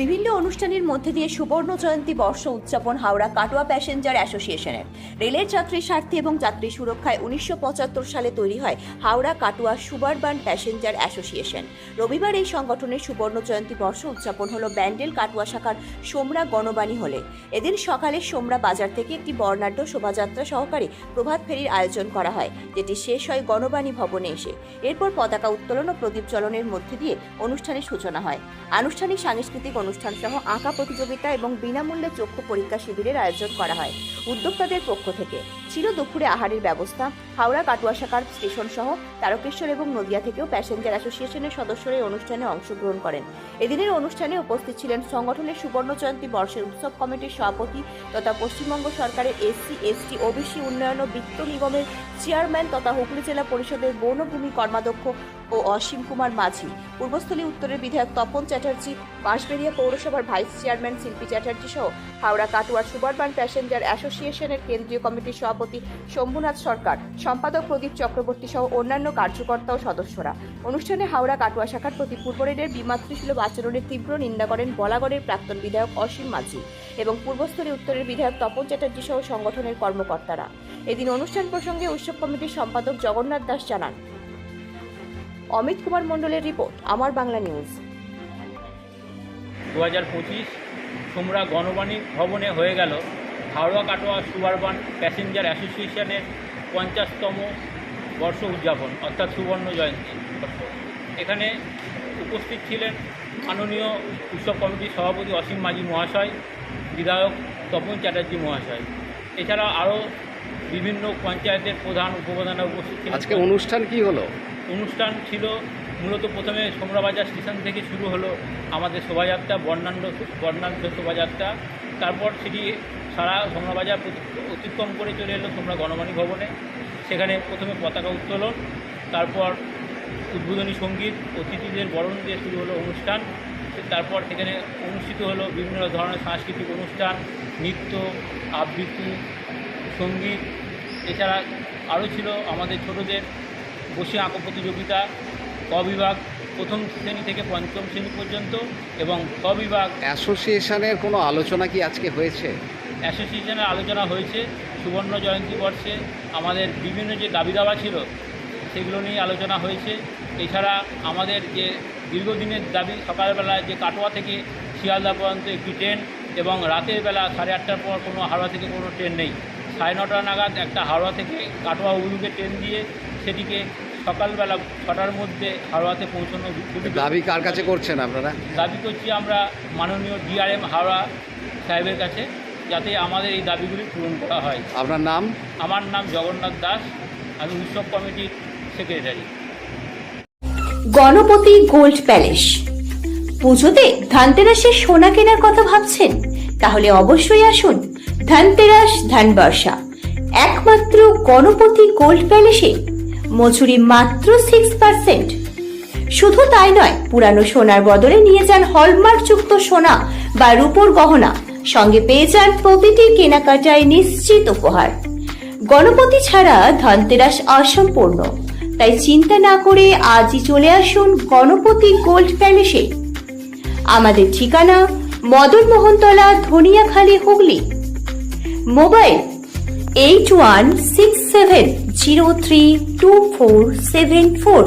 বিভিন্ন অনুষ্ঠানের মধ্যে দিয়ে সুবর্ণ জয়ন্তী বর্ষ উদযাপন হাওড়া কাটোয়া প্যাসেঞ্জার অ্যাসোসিয়েশনের। রেলের যাত্রীর স্বার্থে এবং যাত্রী সুরক্ষায় উনিশশো পঁচাত্তর সালে তৈরি হয় Howrah Katwa suburban passenger association. রবিবার এই সংগঠনের সুবর্ণ জয়ন্তী বর্ষ উদযাপন হলো ব্যান্ডেল কাটোয়া শাখার সোমরা গণবাণী হলে। এদিন সকালে সোমরা বাজার থেকে একটি বর্ণাঢ্য শোভাযাত্রা সহকারে প্রভাত ফেরির আয়োজন করা হয়, যেটি শেষ হয় গণবাণী ভবনে এসে। এরপর পতাকা উত্তোলন ও প্রদীপ চলনের মধ্যে দিয়ে অনুষ্ঠানের সূচনা হয়। আনুষ্ঠানিক সাংস্কৃতিক অনুষ্ঠান সহ আঁকা প্রতিযোগিতা এবং বিনামূল্যে চক্ষু পরীক্ষা শিবিরের আয়োজন করা হয় উদ্যোক্তাদের পক্ষ থেকে। ছিল দুপুরে আহারের ব্যবস্থা, হাওড়া কাটুয়া শাখার স্টেশন সহ তারকেশ্বর এবং নদিয়া থেকেও প্যাসেঞ্জার অ্যাসোসিয়েশনের সদস্যরা এই অনুষ্ঠানে অংশগ্রহণ করেন। এদিনের অনুষ্ঠানে উপস্থিত ছিলেন সংগঠনের সুবর্ণ জয়ন্তী বর্ষের উৎসব কমিটির সভাপতি তথা পশ্চিমবঙ্গ সরকারের এসসি, এসটি, ওবিসি উন্নয়ন ও বিত্ত নিগমের চেয়ারম্যান তথা হুগলি জেলা পরিষদের বনভূমি কর্মাধ্যক্ষ ও অসীম কুমার মাঝি। পূর্বস্থলী উত্তরের বিধায়ক তপন চ্যাটার্জি, বাঁশবেড়িয়া পৌরসভার ভাইস চেয়ারম্যান শিল্পী চ্যাটার্জি সহ হাওড়া কাটুয়ার সুবারবান প্যাসেঞ্জার অ্যাসোসিয়েশনের কেন্দ্রীয় কমিটির সভাপতি শম্ভুনাথ সরকার, সম্পাদক প্রদীপ চক্রবর্তী সহ অন্যান্য কার্যকর্তা ও সদস্যরা। অনুষ্ঠানে হাওড়া কাটুয়া শাখার প্রতি পূর্ব রেলের বিমাতৃসুলভ আচরণের তীব্র নিন্দা করেন বলাগড়ের প্রাক্তন বিধায়ক অসীম মাঝি এবং পূর্বস্থলী উত্তরের বিধায়ক তপন চ্যাটার্জি সহ সংগঠনের কর্মকর্তারা। এদিন অনুষ্ঠান প্রসঙ্গে উৎসব কমিটির সম্পাদক জগন্নাথ দাস জানান অমিত কুমার মণ্ডলের রিপোর্ট আমার বাংলা নিউজ। দু হাজার পঁচিশ সোমরা গণবাণী ভবনে হয়ে গেল হাওড়া কাটোয়া সুবারবান প্যাসেঞ্জার অ্যাসোসিয়েশনের পঞ্চাশতম বর্ষ উদযাপন অর্থাৎ সুবর্ণ জয়ন্তী এখানে উপস্থিত ছিলেন মাননীয় উৎসব কমিটির সভাপতি অসীম মাঝি মহাশয় বিধায়ক তপন চ্যাটার্জি মহাশয়। এছাড়া আরও বিভিন্ন পঞ্চায়েতের প্রধান উপপ্রধানরা উপস্থিত ছিলেন। আজকে অনুষ্ঠান কি হলো? অনুষ্ঠান ছিল, মূলত প্রথমে সোমরাবাজার স্টেশন থেকে শুরু হলো আমাদের শোভাযাত্রা, বর্ণাঢ্য বর্ণাঢ্য শোভাযাত্রা। তারপর সেটি সারা সোমরাবাজার অতিক্রম করে চলে এলো তোমরা গণমানী ভবনে। সেখানে প্রথমে পতাকা উত্তোলন, তারপর উদ্বোধনী সংগীত, অতিথিদের বরণ দিয়ে শুরু হলো অনুষ্ঠান। তারপর সেখানে অনুষ্ঠিত হলো বিভিন্ন ধরনের সাংস্কৃতিক অনুষ্ঠান, নৃত্য, আবৃত্তি, সংগীত। এছাড়া আরও ছিল আমাদের ছোটদের বসে আঁকো প্রতিযোগিতা ক বিভাগ প্রথম শ্রেণি থেকে পঞ্চম শ্রেণি পর্যন্ত এবং ক বিভাগ অ্যাসোসিয়েশনের কোনো আলোচনা কি আজকে হয়েছে? অ্যাসোসিয়েশনের আলোচনা হয়েছে সুবর্ণ জয়ন্তী বর্ষে। আমাদের বিভিন্ন যে দাবি দাবা ছিল সেগুলো নিয়ে আলোচনা হয়েছে। এছাড়া আমাদের যে দীর্ঘদিনের দাবি সকালবেলা যে কাটোয়া থেকে শিয়ালদা পর্যন্ত একটি ট্রেন এবং রাতের বেলা সাড়ে আটটার পর কোনো হাওড়া থেকে কোনো ট্রেন নেই। সাড়ে নটা নাগাদ একটা হাওড়া থেকে কাটোয়া অভিমুখে ট্রেন দিয়ে সেটিকে সকালবেলা ছটার মধ্যে হাওড়াতে পৌঁছানো খুবই দাবি কার কাছে করছেন আপনারা? দাবি করছি আমরা মাননীয় ডিআরএম হাওড়া সাহেবের কাছে যাতে আমাদের এই দাবিগুলি পূরণ করা হয়। আপনার নাম? আমার নাম জগন্নাথ দাস আমি উৎসব কমিটির সেক্রেটারি। Ganapati gold palace. পুজোতে ধানতেরাসের সোনা কেনার কথা ভাবছেন? তাহলে অবশ্যই আসুন ধানতেরাস ধানবর্ষা। একমাত্র গণপতি গোল্ড প্যালেসে মজুরি মাত্র সিক্স পার্সেন্ট শুধু তাই নয়, পুরানো সোনার বদলে নিয়ে যান হলমার্কযুক্ত সোনা বা রূপোর গহনা। সঙ্গে পেয়ে যান প্রতিটি কেনাকাটায় নিশ্চিত উপহার। গণপতি ছাড়া ধনতেরাস অসম্পূর্ণ। তাই চিন্তা না করে আজই চলে আসুন গণপতি গোল্ড প্যালেসে। আমাদের ঠিকানা Madan Mohantala Dhaniakhali, Hooghly. Mobile eight one six seven zero three two four seven four